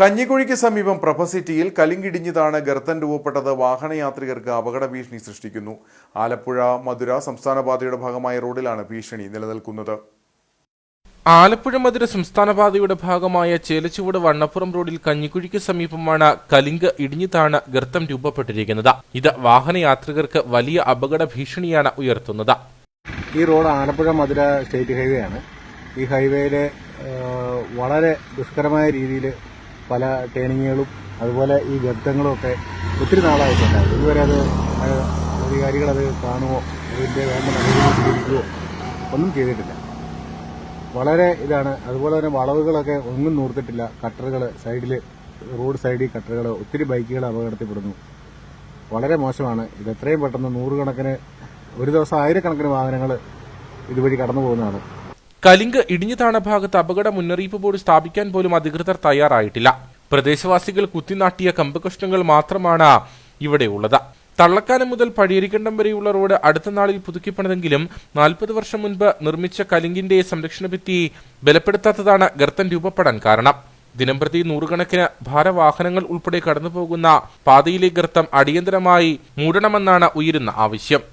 കഞ്ഞിക്കുഴിക്ക് സമീപം പ്രഭ സിറ്റിയിൽ കലിങ്കിടിഞ്ഞതാണ് ഗർത്തൻ രൂപപ്പെട്ടത്. വാഹനയാത്രികർക്ക് അപകട ഭീഷണി സൃഷ്ടിക്കുന്നു. ആലപ്പുഴ മധുര സംസ്ഥാനപാതയുടെ ഭാഗമായ റോഡിലാണ് ഭീഷണി നിലനിൽക്കുന്നത്. ആലപ്പുഴ മധുര സംസ്ഥാനപാതയുടെ ഭാഗമായ ചേലച്ചുവട് വണ്ണപ്പുറം റോഡിൽ കഞ്ഞിക്കുഴിക്ക് സമീപമാണ് കലിങ്ക് ഇടിഞ്ഞു താണ് ഗർത്തം രൂപപ്പെട്ടിരിക്കുന്നത്. ഇത് വാഹനയാത്രികർക്ക് വലിയ അപകട ഭീഷണിയാണ് ഉയർത്തുന്നത്. ഈ road Alappuzha Madurai state highway ആണ് ഈ ഹൈവേയിലെ വളരെ ദുഷ്കരമായ രീതിയിൽ പല ടേണിങ്ങുകളും അതുപോലെ ഈ ഗർത്തങ്ങളും ഒക്കെ ഒത്തിരി നാളായിട്ടുണ്ടായിരുന്നു. ഇതുവരെ അത് അധികാരികളത് കാണുമോ അതിന്റെ വേണ്ട ഒന്നും ചെയ്തിട്ടില്ല. വളരെ ഇതാണ് അതുപോലെ തന്നെ വളവുകളൊക്കെ ഒന്നും നൂർത്തിട്ടില്ല. കട്ടറുകൾ സൈഡിൽ റോഡ് സൈഡിൽ കട്ടറുകൾ ഒത്തിരി ബൈക്കുകൾ അപകടത്തിൽപ്പെടുന്നു. വളരെ മോശമാണ്. ഇത് എത്രയും പെട്ടെന്ന് നൂറുകണക്കിന് ഒരു ദിവസം ആയിരക്കണക്കിന് വാഹനങ്ങൾ ഇതുവഴി കടന്നു പോകുന്നതാണ് കലിങ്ക് ഇടിഞ്ഞു താണ ഭാഗത്ത് അപകട മുന്നറിയിപ്പ് ബോർഡ് സ്ഥാപിക്കാൻ പോലും അധികൃതർ തയ്യാറായിട്ടില്ല. പ്രദേശവാസികൾ കുത്തിനാട്ടിയ കമ്പകഷ്ണങ്ങൾ മാത്രമാണ് ഇവിടെയുള്ളത് തള്ളക്കാനം മുതൽ പടിയേരിക്കണ്ടം വരെയുള്ള റോഡ് അടുത്ത നാളിൽ പുതുക്കിപ്പണിതെങ്കിലും നാൽപ്പത് വർഷം മുൻപ് നിർമ്മിച്ച കലിങ്കിന്റെ സംരക്ഷണ ഭിത്തി ബലപ്പെടുത്താത്തതാണ് ഗർത്തം രൂപപ്പെടാൻ കാരണം. ദിനംപ്രതി നൂറുകണക്കിന് ഭാരവാഹനങ്ങൾ ഉൾപ്പെടെ കടന്നുപോകുന്ന പാതയിലെ ഗർത്തം അടിയന്തരമായി മൂടണമെന്നാണ് ഉയരുന്ന ആവശ്യം.